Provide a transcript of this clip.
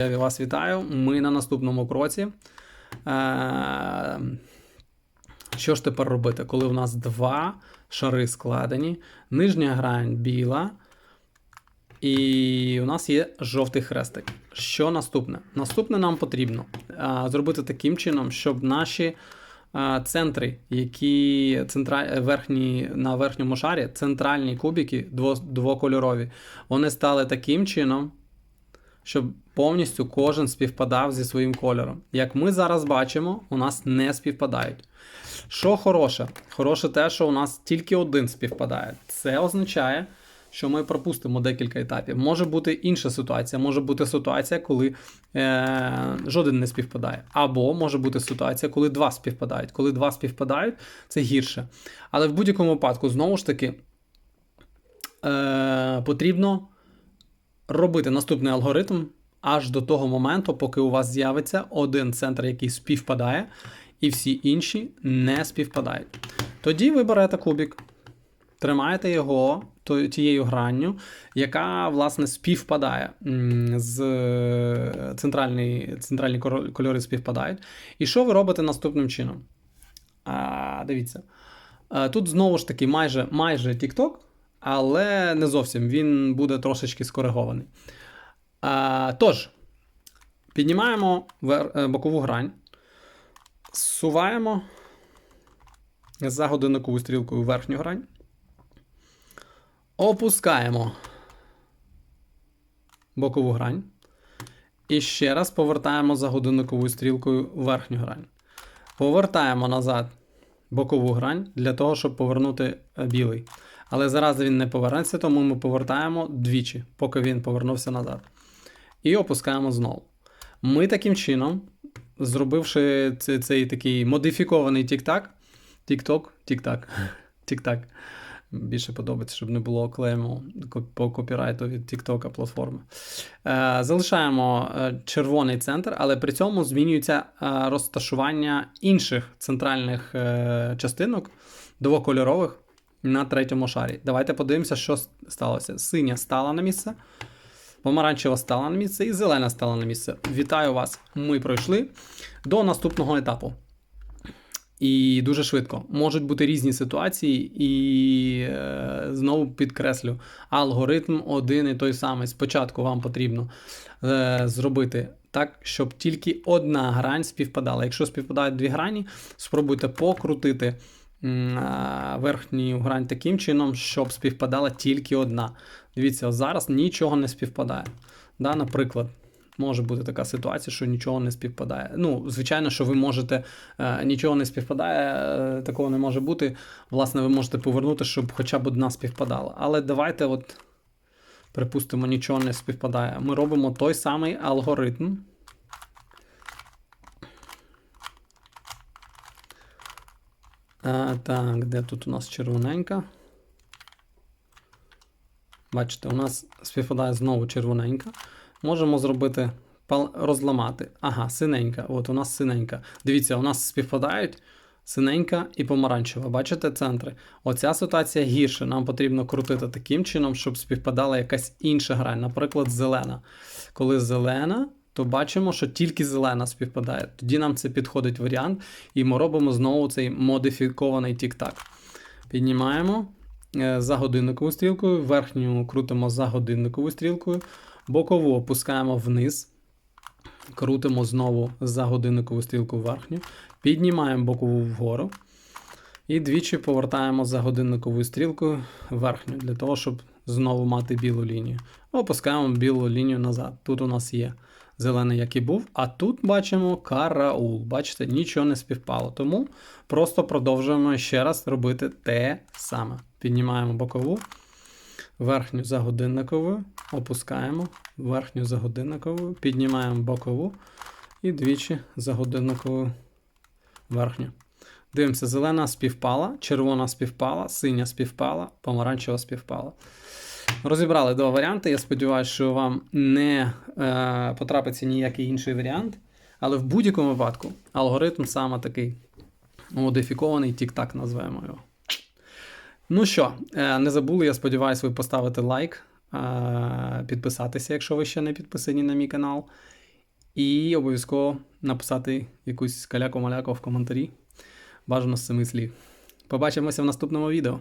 Я вас вітаю. Ми на наступному кроці. Е, Що ж тепер робити, коли у нас два шари складені, нижня грань біла, і у нас є жовтий хрестик. Що наступне? Наступне нам потрібно е, зробити таким чином, щоб наші е, центри, які центра... верхні, на верхньому шарі, центральні кубики двокольорові, вони стали таким чином, щоб повністю кожен співпадав зі своїм кольором. Як ми зараз бачимо, у нас не співпадають. Що хороше? Хороше те, що у нас тільки один співпадає. Це означає, що ми пропустимо декілька етапів. Може бути інша ситуація. Може бути ситуація, коли е, жоден не співпадає. Або може бути ситуація, коли два співпадають. Коли два співпадають, це гірше. Але в будь-якому випадку, знову ж таки, е, потрібно робити наступний алгоритм аж до того моменту, поки у вас з'явиться один центр, який співпадає, і всі інші не співпадають. Тоді ви берете кубик, тримаєте його тією гранню, яка, власне, співпадає з центральні, центральні кольори співпадають. І що ви робите наступним чином? А, дивіться. Тут знову ж таки майже, майже TikTok, але не зовсім. Він буде трошечки скоригований. Тож, піднімаємо е, бокову грань, зсуваємо за годинниковою стрілкою верхню грань. Опускаємо бокову грань. І ще раз повертаємо за годинниковою стрілкою верхню грань. Повертаємо назад бокову грань для того, щоб повернути е, білий. Але зараз він не повернеться, тому ми повертаємо двічі, поки він повернувся назад. І опускаємо знову. Ми таким чином, зробивши цей, цей такий модифікований тік-так, тік-ток, тік-так, тік-так. Більше подобається, щоб не було клейму по копірайту від TikTok платформи. Е, залишаємо е, червоний центр, але при цьому змінюється е, розташування інших центральних частинок двокольорових на третьому шарі. Давайте подивимося, що сталося. Синя стала на місце, помаранчева стала на місце і зелена стала на місце. Вітаю вас! Ми пройшли до наступного етапу. І дуже швидко. Можуть бути різні ситуації, і е, знову підкреслю, алгоритм один і той самий. Спочатку вам потрібно е, зробити так, щоб тільки одна грань співпадала. Якщо співпадають дві грані, спробуйте покрутити верхню грань таким чином, щоб співпадала тільки одна. Дивіться, зараз нічого не співпадає. Да, наприклад, може бути така ситуація, що нічого не співпадає. Ну, звичайно, що ви можете е, нічого не співпадає, е, такого не може бути. Власне, ви можете повернути, щоб хоча б одна співпадала. Але давайте, от, припустимо, нічого не співпадає. Ми робимо той самий алгоритм. Е, так, де тут у нас червоненька? Бачите, у нас співпадає знову червоненька. Можемо зробити розламати. Ага, синенька. От у нас синенька. Дивіться, у нас співпадають синенька і помаранчева. Бачите центри? Оця ситуація гірше. Нам потрібно крутити таким чином, щоб співпадала якась інша грань, наприклад, зелена. Коли зелена, то бачимо, що тільки зелена співпадає. Тоді нам це підходить варіант, і ми робимо знову цей модифікований тік-так. Піднімаємо е, за годинниковою стрілкою, верхню крутимо за годинниковою стрілкою, бокову опускаємо вниз, крутимо знову за годинникову стрілку верхню, піднімаємо бокову вгору. І двічі повертаємо за годинниковою стрілкою верхню, для того, щоб знову мати білу лінію. Опускаємо білу лінію назад. Тут у нас є зелений, як і був, а тут бачимо караул. Бачите, нічого не співпало. Тому просто продовжуємо ще раз робити те саме. Піднімаємо бокову, верхню за годинниковою, опускаємо, верхню за годинниковою, піднімаємо бокову і двічі за годинниковою верхню. Дивимося, зелена співпала, червона співпала, синя співпала, помаранчева співпала. Розібрали два варіанти. Я сподіваюся, що вам не е, потрапиться ніякий інший варіант. Але в будь-якому випадку алгоритм саме такий модифікований, тік-так назвемо його. Ну що, е, не забули, я сподіваюся, ви поставите лайк, е, підписатися, якщо ви ще не підписані на мій канал. І обов'язково написати якусь каляку-маляку в коментарі. Бажано з семи слів. Побачимося в наступному відео.